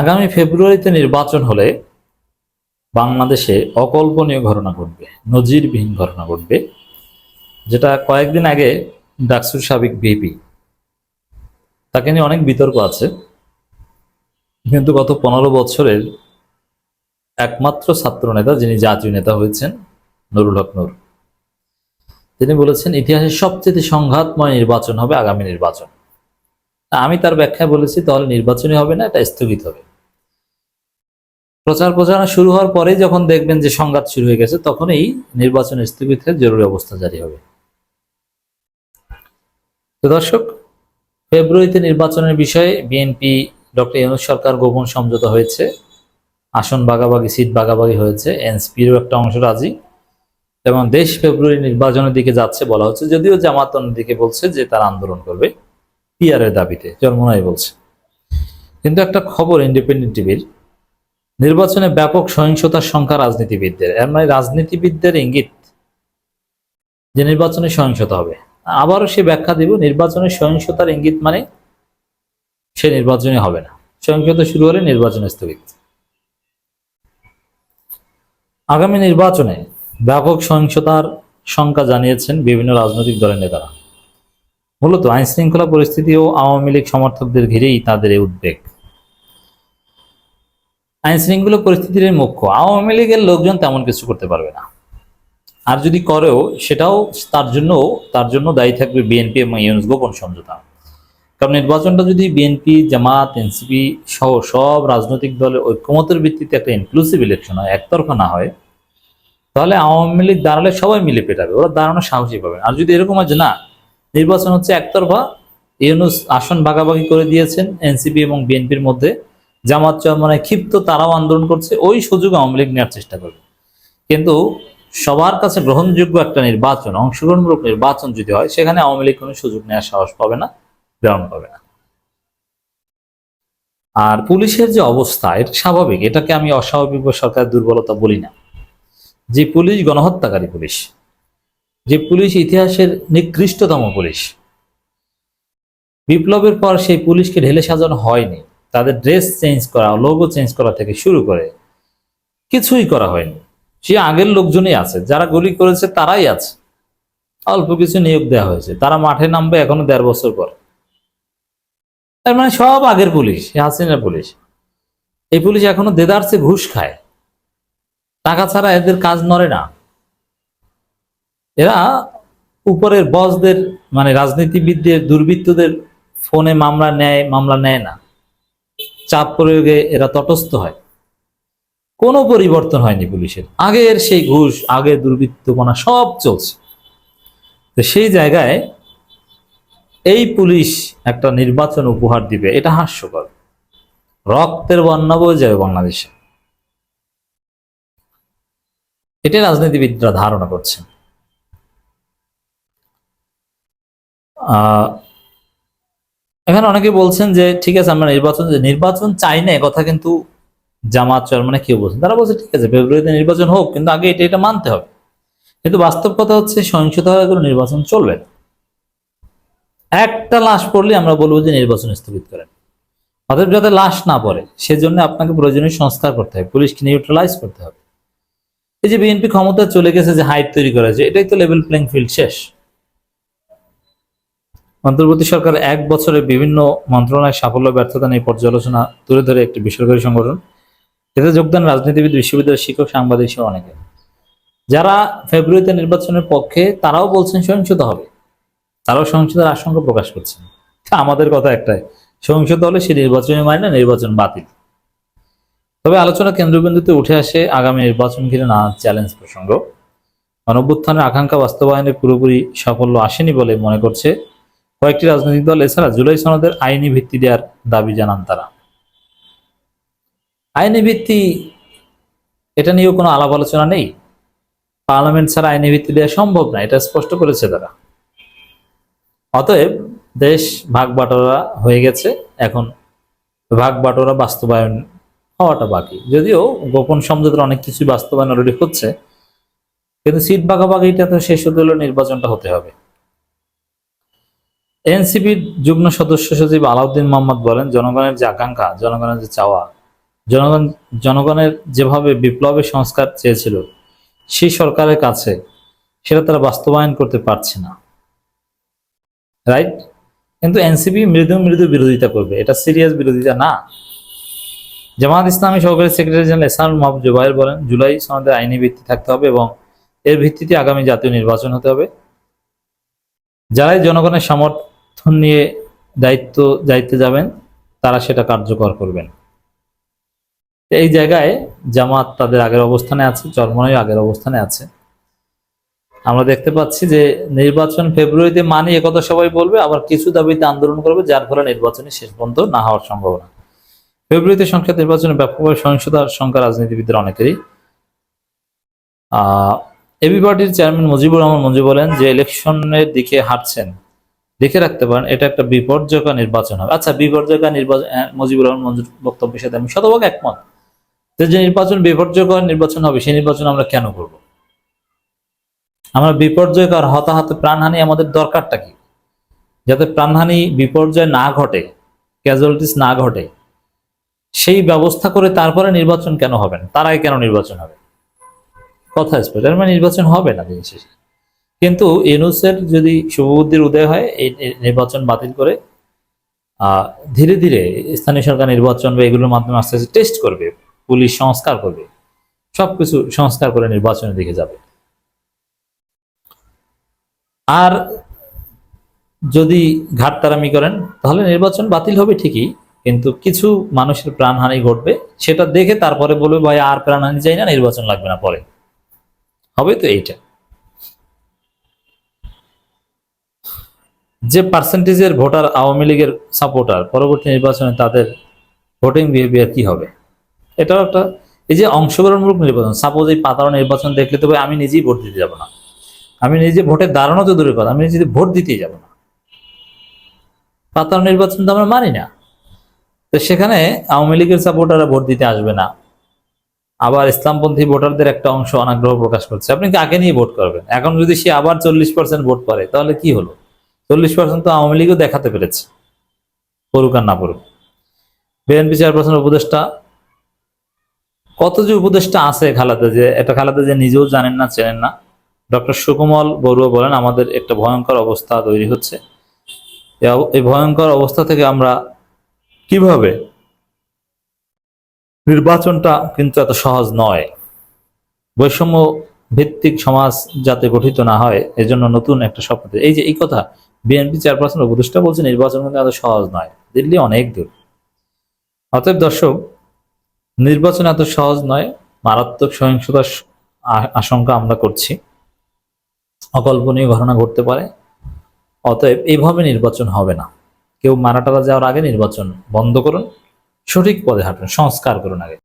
আগামী ফেব্রুয়ারিতে নির্বাচন হলে বাংলাদেশে অকল্পনীয় ঘটনা ঘটবে, নজিরবিহীন ঘটনা ঘটবে, যেটা কয়েকদিন আগে ডাকসুর সাবেক ভিপি, তাকে নিয়ে অনেক বিতর্ক আছে, কিন্তু গত পনেরো বছরের একমাত্র ছাত্র নেতা যিনি জাতীয় নেতা হয়েছেন, নুরুল হক নুর। তিনি বলেছেন, ইতিহাসের সবচেয়ে সংঘাতময় নির্বাচন হবে আগামী নির্বাচন। আমি তার ব্যাখ্যায় বলেছি তাহলে নির্বাচনই হবে না, এটা স্থগিত হবে। প্রচার প্রচারণা শুরু হওয়ার পরে যখন দেখবেন যে সংঘাত শুরু হয়ে গেছে, তখনই নির্বাচন স্থগিত হয়ে জরুরি অবস্থা জারি হবে। তো দর্শক, ফেব্রুয়ারিতে নির্বাচনের বিষয়ে বিএনপি ডক্টর ইউনুস সরকার গোপন সমঝোতা হয়েছে। আসন ভাগাভাগি, সিট ভাগাভাগি হয়েছে। এনসিপিরও একটা অংশ রাজি। এবং দেশ ফেব্রুয়ারি নির্বাচনের দিকে যাচ্ছে বলা হচ্ছে, যদিও জামাত দিকে বলছে যে তারা আন্দোলন করবে। পিআরের দাবিতে জন্মনাই বলছে। কিন্তু একটা খবর ইন্ডিপেন্ডেন্ট টিভির নির্বাচনে ব্যাপক সহিংসতার সংখ্যা রাজনীতিবিদদের। এর মানে রাজনীতিবিদদের ইঙ্গিত যে নির্বাচনে সহিংসতা হবে। আবারও সে ব্যাখ্যা দিব, নির্বাচনে সহিংসতার ইঙ্গিত মানে সে নির্বাচনে হবে না। সহিংসতা শুরু হলে নির্বাচন স্থগিত। আগামী নির্বাচনে ব্যাপক সহিংসতার সংখ্যা জানিয়েছেন বিভিন্ন রাজনৈতিক দলের নেতারা। মূলত আইন শৃঙ্খলা পরিস্থিতি ও আওয়ামী লীগ সমর্থকদের ঘিরেই তাদের এই উদ্বেগ। আইন শৃঙ্খলা পরিস্থিতির মুখ্য আওয়ামী লীগের লোকজন তেমন কিছু করতে পারবে না। আর যদি করেও, সেটাও তার জন্য তার জন্য দায়ী থাকবে বিএনপি এবং ইউনুস গোপন সমঝোতা। কারণ নির্বাচনটা যদি বিএনপি, জামাত, এনসিপি সহ সব রাজনৈতিক দলের ঐক্যমতের ভিত্তিতে একটা ইনক্লুসিভ ইলেকশন হয়, একতরফা না হয়, তাহলে আওয়ামী লীগ দাঁড়ালে সবাই মিলে পেটাবে, ওরা দাঁড়ানোর সাহসী পাবে আর যদি এরকম যে না নির্বাচন হচ্ছে একতরফা। ইউনুস আসন ভাগাভাগি করে দিয়েছেন এনসিপি এবং বিএনপির মধ্যে। জামাত মানে ক্ষিপ্ত, তারাও আন্দোলন করছে, ওই সুযোগ আওয়ামী লীগ নেওয়ার চেষ্টা করবে। কিন্তু সবার কাছে গ্রহণযোগ্য একটা নির্বাচন, অংশগ্রহণমূলক নির্বাচন যদি হয়, সেখানে আওয়ামী লীগ কোনো সুযোগ নেওয়ার সাহস পাবে না, গ্রহণ পাবে না। আর পুলিশের যে অবস্থা, এটা স্বাভাবিক, এটাকে আমি অস্বাভাবিক সরকারের দুর্বলতা বলি না। যে পুলিশ গণহত্যাকারী পুলিশ যে পুলিশ ইতিহাসের নিকৃষ্টতম পুলিশ। বিপ্লবের পর সেই পুলিশকে ঢেলে সাজানো হয়নি। তাদের ড্রেস চেঞ্জ করা, লোগো চেঞ্জ করা থেকে শুরু করে কিছুই করা হয়নি। সে আগের লোকজনই আছে, যারা গুলি করেছে তারাই আছে। অল্প কিছু নিয়োগ দেওয়া হয়েছে। তারা মাঠে নামবে এখনও দেড় বছর পর। তার মানে সব আগের পুলিশ হাসিনার পুলিশ। এই পুলিশ এখনও দেদারসে ঘুষ খায়। টাকা ছাড়া এদের কাজ নড়ে না। এরা উপরের বসদের মানে রাজনীতিবিদদের, দুর্বৃত্তদের ফোনে মামলা নেয় মামলা নেয় না। চাপ প্রয়োগে এরা তটস্থ হয়। কোনো পরিবর্তন হয়নি পুলিশের। আগের সেই ঘুষ, আগের দুর্বৃত্তপনা সব চলছে। তো সেই জায়গায় এই পুলিশ একটা নির্বাচন উপহার দিবে, এটা হাস্যকর। রক্তের বন্যা বয়ে যাবে বাংলাদেশে। এটা রাজনীতিবিদরা ধারণা করছেন। এখানে অনেকে বলছেন যে, ঠিক আছে, আমরা নির্বাচন নির্বাচন চাই না কথা কিন্তু জামাত চরমানে কেউ বলছেন তারা বলছে, ঠিক আছে, ফেব্রুয়ারিতে নির্বাচন হোক, কিন্তু আগে এটা এটা মানতে হবে। কিন্তু বাস্তব কথা হচ্ছে, সহিংসতা হয়ে কোনো নির্বাচন চলবে না। একটা লাশ পড়লে আমরা বলব যে, নির্বাচন স্থগিত করেন। অতএব যাতে লাশ না পড়ে, সেজন্য আপনাকে প্রয়োজনীয় সংস্কার করতে হবে। পুলিশকে নিউট্রালাইজ করতে হবে। এই যে বিএনপি ক্ষমতা চলে গেছে, যে হাইট তৈরি করেছে এটাই তো লেভেল প্লেইং ফিল্ড শেষ। অন্তর্বর্তী সরকার এক বছরে বিভিন্ন মন্ত্রণালয়ের সাফল্য, ব্যর্থতা নিয়ে পর্যালোচনা, তুলে ধরে একটি বেসরকারি সংগঠন। এতে যোগদান রাজনীতিবিদ, বিশ্ববিদ্যালয়ের শিক্ষক, সাংবাদিক সহ অনেকে। যারা ফেব্রুয়ারিতে নির্বাচনের পক্ষে, তারাও বলছেন সহিংসতা হবে। তারাও সহিংসতার আশঙ্কা প্রকাশ করছেন। আমাদের কথা একটাই, সহিংসতা হলে সে নির্বাচনী মানে না, নির্বাচন বাতিল। তবে আলোচনা কেন্দ্রবিন্দুতে উঠে আসে আগামী নির্বাচন ঘিরে নানা চ্যালেঞ্জ প্রসঙ্গ। গণভ্যুত্থানের আকাঙ্ক্ষা বাস্তবায়নে পুরোপুরি সাফল্য আসেনি বলে মনে করছে কয়েকটি রাজনৈতিক দল এছাড়া জুলাই সনদের আইনি ভিত্তি দেওয়ার দাবি জানান তারা। আইনি ভিত্তি, এটা নিয়েও কোনো আলাপ আলোচনা নেই। পার্লামেন্ট ছাড়া আইনি ভিত্তি দেওয়া সম্ভব না, এটা স্পষ্ট করেছে তারা। অতএব দেশ ভাগ বাটোয়ারা হয়ে গেছে, এখন ভাগ বাটোয়ারা বাস্তবায়ন হওয়াটা বাকি। যদিও গোপন সমঝোতার অনেক কিছুই বাস্তবায়ন অলরেডি হচ্ছে, কিন্তু সিট ভাগাভাগিটা তো শেষ হতে হলে নির্বাচনটা হতে হবে। এনসিপির যুগ্ম সদস্য সচিব আলাউদ্দিন মোহাম্মদ বলেন, জনগণের যে আকাঙ্ক্ষা, জনগণের যে চাওয়া, জনগণ, জনগণের যেভাবে বিপ্লবের সংস্কার চেয়েছিল, সেই সরকারের কাছে সেটা তারা বাস্তবায়ন করতে পারছে না। রাইট কিন্তু এনসিপি মৃদু মৃদু বিরোধিতা করবে। এটা সিরিয়াস বিরোধিতা না। জামাত ইসলামী সহকারী সেক্রেটারি জেনারেল এসান মাহবুব জুবাইর বলেন, জুলাই সনদের আইনি ভিত্তি থাকতে হবে এবং এর ভিত্তিতে আগামী জাতীয় নির্বাচন হতে হবে। যারাই জনগণের সমর্থন নিয়ে দায়িত্ব দায়িত্বে যাবেন, তারা সেটা কার্যকর করবেন। এই জায়গায় জামাত তাদের আগের অবস্থানে আছে, চরমনাই আগের অবস্থানে আছে। আমরা দেখতে পাচ্ছি যে নির্বাচন ফেব্রুয়ারিতে মানে একথা সবাই বলবে, আবার কিছু দাবিতে আন্দোলন করবে, যার ফলে নির্বাচনে শেষ পর্যন্ত না হওয়ার সম্ভাবনা। ফেব্রুয়ারিতে সংখ্যা নির্বাচনে ব্যাপকভাবে সহিংসতার সংখ্যা রাজনীতিবিদদের অনেকেরই। আহ, এবি পার্টির চেয়ারম্যান মুজিবুর রহমান মঞ্জু বলেন যে ইলেকশনের দিকে হাঁটছেন। দেখে রাখতে পারেন, এটা একটা বিপর্যয়কর নির্বাচন হবে। আচ্ছা বিপর্যয়কর নির্বাচন মুজিবুর রহমান মঞ্জুর বক্তব্যের সাথে আমি শতভাগ একমত। যে নির্বাচন বিপর্যয়কর নির্বাচন হবে, সেই নির্বাচন আমরা কেন করব? আমরা বিপর্যয়কর হতাহত প্রাণহানি আমাদের দরকারটা কি? যাতে প্রাণহানি বিপর্যয় না ঘটে ক্যাজুয়ালিটিস না ঘটে, সেই ব্যবস্থা করে তারপরে নির্বাচন কেন হবে না? তার আগে কেন নির্বাচন হবে? কথা স্পষ্ট মানে নির্বাচন হবে না দিন শেষে। কিন্তু ইউনুসের যদি শুভবুদ্ধির উদয় হয়, এই নির্বাচন বাতিল করে ধীরে ধীরে স্থানীয় সরকার নির্বাচন বা এগুলোর মাধ্যমে আস্তে আস্তে টেস্ট করবে, পুলিশ সংস্কার করবে, সবকিছু সংস্কার করে নির্বাচনের দিকে যাবে। আর যদি ঘাটতারামি করেন, তাহলে নির্বাচন বাতিল হবে ঠিকই, কিন্তু কিছু মানুষের প্রাণহানি ঘটবে, সেটা দেখে তারপরে বলবে, ভাই, আর প্রাণহানি চাই না, নির্বাচন লাগবে না পরে। হবে তো এইটা। যে পার্সেন্টেজের ভোটার আওয়ামী লীগের সাপোর্টার পরবর্তী নির্বাচনে তাদের ভোটিং বিহেভিয়ার কি হবে? এটাও একটা, এই যে অংশগ্রহণমূলক নির্বাচন সাপোজ এই পাতানো নির্বাচন দেখলে তো ভাই আমি নিজেই ভোট দিতে যাব না। আমি নিজে ভোটে দাঁড়ানো তো দূরের কথা, আমি নিজে ভোট দিতেই যাব না। পাতানো নির্বাচন তো আমরা মানি না। তো সেখানে আওয়ামী লীগের সাপোর্টাররা ভোট দিতে আসবে না। আবার ইসলামপন্থী ভোটারদের একটা অংশ অনাগ্রহ প্রকাশ করছে। আপনি কাকে নিয়ে ভোট করবেন? এখন যদি সে আবার চল্লিশ পার্সেন্ট ভোট পারে, তাহলে কি হলো? চল্লিশ পার্সেন্ট তো আওয়ামী লীগও দেখাতে পেরেছে, পড়ুক আর না পড়ুক। বিএনপি চেয়ারপারসন উপদেষ্টা, কত যে উপদেষ্টা আছে খালাতে যে এটা খালাতে যে নিজেও জানেন না, চেনেন না। ডক্টর সুকুমল বড়ুয়া বলেন, আমাদের একটা ভয়ঙ্কর অবস্থা তৈরি হচ্ছে। এই ভয়ঙ্কর অবস্থা থেকে আমরা কীভাবে নির্বাচনটা কিন্তু এত সহজ নয়। বৈষম্য ভিত্তিক সমাজ যাতে গঠিত না হয়, এজন্য নতুন একটা শপথ। এই যে, এই কথা বিএনপি চেয়ারপারসন উপদেষ্টা বলছে নির্বাচন কিন্তু এত সহজ নয়। দিল্লি অনেক দূর। অতএব দর্শক, নির্বাচন এত সহজ নয়, মারাত্মক সহিংসতার আশঙ্কা আমরা করছি। অকল্পনীয় ঘটনা ঘটতে পারে। অতএব এইভাবে নির্বাচন হবে না। কেউ মারাটারা যাওয়ার আগে নির্বাচন বন্ধ করুন, সঠিক পদে হাঁটুন, সংস্কার করুন আগে।